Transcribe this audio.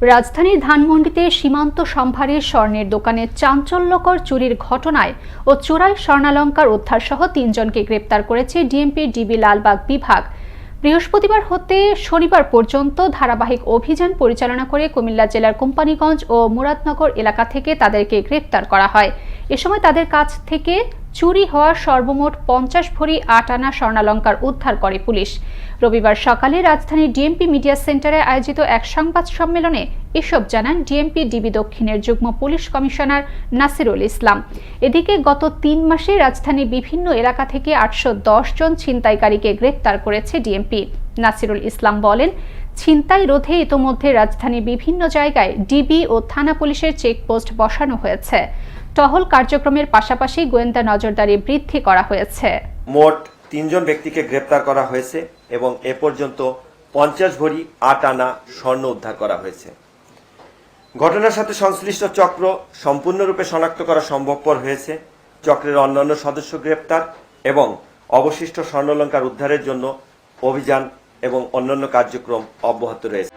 রাজধানীর ধানমন্ডিতে সীমান্ত সম্ভারের স্বর্ণের দোকানে চাঞ্চল্যকর চুরির ঘটনায় ও চোরাই স্বর্ণালঙ্কার উদ্ধারসহ তিনজনকে গ্রেপ্তার করেছে ডিএমপির ডিবি লালবাগ বিভাগ। বৃহস্পতিবার হতে শনিবার পর্যন্ত ধারাবাহিক অভিযান পরিচালনা করে কুমিল্লা জেলার কোম্পানিগঞ্জ ও মুরাদনগর এলাকা থেকে তাদেরকে গ্রেপ্তার করা হয়। এ সময় তাদের কাছ থেকে চুরি হওয়া সর্বমোট পঞ্চাশ ভরি আট আনা স্বর্ণালঙ্কার উদ্ধার করে পুলিশ। রবিবার সকালে রাজধানীর ডিএমপি মিডিয়া সেন্টারে আয়োজিত এক সংবাদ সম্মেলনে এসব জানান ডিএমপি ডিবি দক্ষিণের যুগ্ম পুলিশ কমিশনার নাসিরুল ইসলাম। এদিকে গত তিন মাসে রাজধানীর বিভিন্ন এলাকা থেকে আটশো দশ জন ছিনতাইকারীকে গ্রেপ্তার করেছে ডিএমপি। নাসিরুল ইসলাম বলেন, ছিনতাই রোধে ইতোমধ্যে রাজধানীর বিভিন্ন জায়গায় ডিবি ও থানা পুলিশের চেকপোস্ট বসানো হয়েছে। টহল কার্যক্রমের পাশাপাশি গোয়েন্দা নজরদারি বৃদ্ধি করা হয়েছে। মোট তিনজন ব্যক্তিকে গ্রেপ্তার করা হয়েছে এবং এ পর্যন্ত পঞ্চাশ ভরি আট আনা স্বর্ণ উদ্ধার করা হয়েছে। ঘটনার সাথে সংশ্লিষ্ট চক্র সম্পূর্ণরূপে শনাক্ত করা সম্ভবপর হয়েছে। চক্রের অন্যান্য সদস্য গ্রেপ্তার এবং অবশিষ্ট স্বর্ণলঙ্কার উদ্ধারের জন্য অভিযান এবং অন্যান্য কার্যক্রম অব্যাহত রয়েছে।